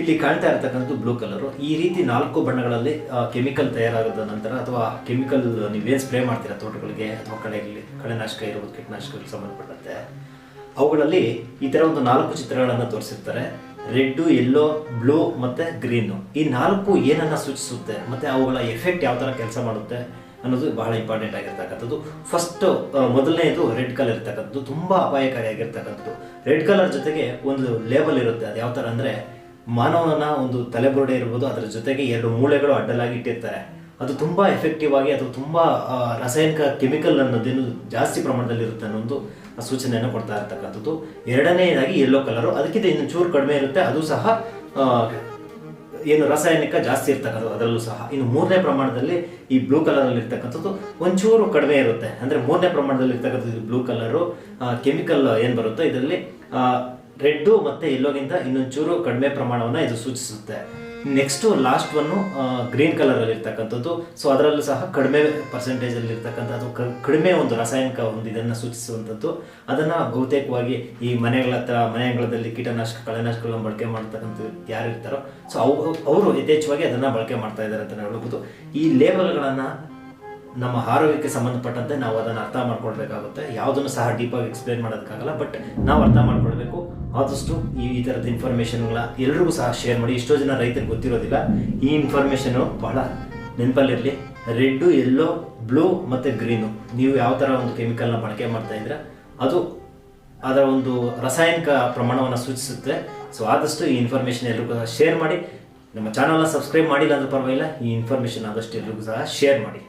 ಇಲ್ಲಿ ಕಾಣ್ತಾ ಇರತಕ್ಕಂಥದ್ದು ಬ್ಲೂ ಕಲರು ಈ ರೀತಿ ನಾಲ್ಕು ಬಣ್ಣಗಳಲ್ಲಿ ಕೆಮಿಕಲ್ ತಯಾರಾದ ನಂತರ ಅಥವಾ ಕೆಮಿಕಲ್ ನೀವೇನು ಸ್ಪ್ರೇ ಮಾಡ್ತೀರಾ ತೋಟಗಳಿಗೆ ಅಥವಾ ಕಳೆಗಳಲ್ಲಿ ಕಳೆನಾಶಕ ಇರ್ಬೋದು ಕೀಟನಾಶಕಗಳಿಗೆ ಸಂಬಂಧಪಟ್ಟಂತೆ, ಅವುಗಳಲ್ಲಿ ಈ ಥರ ಒಂದು ನಾಲ್ಕು ಚಿತ್ರಗಳನ್ನು ತೋರಿಸಿರ್ತಾರೆ. ರೆಡ್ಡು ಎಲ್ಲೋ ಬ್ಲೂ ಮತ್ತೆ ಗ್ರೀನು ಈ ನಾಲ್ಕು ಏನನ್ನ ಸೂಚಿಸುತ್ತೆ ಮತ್ತೆ ಅವುಗಳ ಎಫೆಕ್ಟ್ ಯಾವ ಥರ ಕೆಲಸ ಮಾಡುತ್ತೆ ಅನ್ನೋದು ಬಹಳ ಇಂಪಾರ್ಟೆಂಟ್ ಆಗಿರ್ತಕ್ಕಂಥದ್ದು. ಫಸ್ಟ್ ಮೊದಲನೇದು ರೆಡ್ ಕಲರ್ ಇರ್ತಕ್ಕಂಥದ್ದು. ತುಂಬಾ ಅಪಾಯಕಾರಿಯಾಗಿರ್ತಕ್ಕಂಥದ್ದು ರೆಡ್ ಕಲರ್ ಜೊತೆಗೆ ಒಂದು ಲೇಬಲ್ ಇರುತ್ತೆ. ಅದು ಯಾವ ಥರ ಅಂದರೆ ಮಾನವನ ಒಂದು ತಲೆಬುರುಡೆ ಇರ್ಬೋದು, ಅದರ ಜೊತೆಗೆ ಎರಡು ಮೂಳೆಗಳು ಅಡ್ಡಲಾಗಿ ಇಟ್ಟಿರ್ತಾರೆ. ಅದು ತುಂಬ ಎಫೆಕ್ಟಿವ್ ಆಗಿ, ಅದು ತುಂಬ ರಾಸಾಯನಿಕ ಕೆಮಿಕಲ್ ಅನ್ನೋದೇನು ಜಾಸ್ತಿ ಪ್ರಮಾಣದಲ್ಲಿ ಇರುತ್ತೆ ಅನ್ನೋ ಒಂದು ಸೂಚನೆಯನ್ನು ಕೊಡ್ತಾ ಇರ್ತಕ್ಕಂಥದ್ದು. ಎರಡನೇದಾಗಿ ಯೆಲ್ಲೋ ಕಲರು ಅದಕ್ಕಿಂತ ಇನ್ನು ಚೂರು ಕಡಿಮೆ ಇರುತ್ತೆ, ಅದು ಸಹ ಏನು ರಾಸಾಯನಿಕ ಜಾಸ್ತಿ ಇರ್ತಕ್ಕಂಥದ್ದು, ಅದರಲ್ಲೂ ಸಹ. ಇನ್ನು ಮೂರನೇ ಪ್ರಮಾಣದಲ್ಲಿ ಈ ಬ್ಲೂ ಕಲರ್ ಅಲ್ಲಿ ಇರ್ತಕ್ಕಂಥದ್ದು ಒಂಚೂರು ಕಡಿಮೆ ಇರುತ್ತೆ. ಅಂದ್ರೆ ಮೂರನೇ ಪ್ರಮಾಣದಲ್ಲಿ ಇರ್ತಕ್ಕಂಥದ್ದು ಬ್ಲೂ ಕಲರು ಕೆಮಿಕಲ್ ಏನು ಬರುತ್ತೋ ಇದರಲ್ಲಿ ರೆಡ್ಡು ಮತ್ತೆ ಎಲ್ಲೋಗಿಂತ ಇನ್ನೊಂಚೂರು ಕಡಿಮೆ ಪ್ರಮಾಣವನ್ನ ಇದು ಸೂಚಿಸುತ್ತೆ. Next last one green colour ಅಲ್ಲಿ ಇರ್ತಕ್ಕಂಥದ್ದು ಸೊ ಅದರಲ್ಲೂ ಸಹ ಕಡಿಮೆ ಪರ್ಸೆಂಟೇಜ್ ಅಲ್ಲಿ ಇರ್ತಕ್ಕಂಥದ್ದು ಕ- ಕಡಿಮೆ ಒಂದು ರಾಸಾಯನಿಕ ಒಂದು ಇದನ್ನ ಸೂಚಿಸುವಂಥದ್ದು. ಅದನ್ನ ಬಹುತೇಕವಾಗಿ ಈ ಮನೆಗಳ ಹತ್ರ ಮನೆಗಳಲ್ಲಿ ಕೀಟನಾಶಕ, ಕಳೆನಾಶಕಗಳನ್ನು ಬಳಕೆ ಮಾಡ್ತಕ್ಕಂಥ ಯಾರು ಇರ್ತಾರೋ. ಸೊ ಅವು, ಅವರು ಯಥೇಚ್ಛವಾಗಿ ಅದನ್ನ ಬಳಕೆ ಮಾಡ್ತಾ ಇದ್ದಾರೆ ಅಂತ ಹೇಳ್ಬೋದು. ಈ ಲೇಬಲ್ಗಳನ್ನು ನಮ್ಮ ಆರೋಗ್ಯಕ್ಕೆ ಸಂಬಂಧಪಟ್ಟಂತೆ ನಾವು ಅದನ್ನು ಅರ್ಥ ಮಾಡ್ಕೊಳ್ಬೇಕಾಗುತ್ತೆ. ಯಾವುದನ್ನು ಸಹ ಡೀಪಾಗಿ ಎಕ್ಸ್ಪ್ಲೇನ್ ಮಾಡೋದಕ್ಕಾಗಲ್ಲ ಬಟ್ ನಾವು ಅರ್ಥ ಮಾಡ್ಕೊಳ್ಬೇಕು. ಆದಷ್ಟು ಈ ಥರದ ಇನ್ಫಾರ್ಮೇಷನ್ಗಳ ಎಲ್ರಿಗೂ ಸಹ ಶೇರ್ ಮಾಡಿ. ಎಷ್ಟೋ ಜನ ರೈತರಿಗೆ ಗೊತ್ತಿರೋದಿಲ್ಲ, ಈ ಇನ್ಫಾರ್ಮೇಷನು ಬಹಳ ನೆನಪಲ್ಲಿರಲಿ. ರೆಡ್ಡು ಎಲ್ಲೋ ಬ್ಲೂ ಮತ್ತು ಗ್ರೀನು ನೀವು ಯಾವ ಥರ ಒಂದು ಕೆಮಿಕಲ್ನ ಬಳಕೆ ಮಾಡ್ತಾ ಇದ್ರೆ ಅದು ಅದರ ಒಂದು ರಾಸಾಯನಿಕ ಪ್ರಮಾಣವನ್ನು ಸೂಚಿಸುತ್ತೆ. ಸೊ ಆದಷ್ಟು ಈ ಇನ್ಫಾರ್ಮೇಷನ್ ಎಲ್ರಿಗೂ ಸಹ ಶೇರ್ ಮಾಡಿ. ನಮ್ಮ ಚಾನಲ್ನ ಸಬ್ಸ್ಕ್ರೈಬ್ ಮಾಡಿಲ್ಲ ಅಂದ್ರೆ ಪರವಾಗಿಲ್ಲ, ಈ ಇನ್ಫಾರ್ಮೇಷನ್ ಆದಷ್ಟು ಎಲ್ರಿಗೂ ಸಹ ಶೇರ್ ಮಾಡಿ.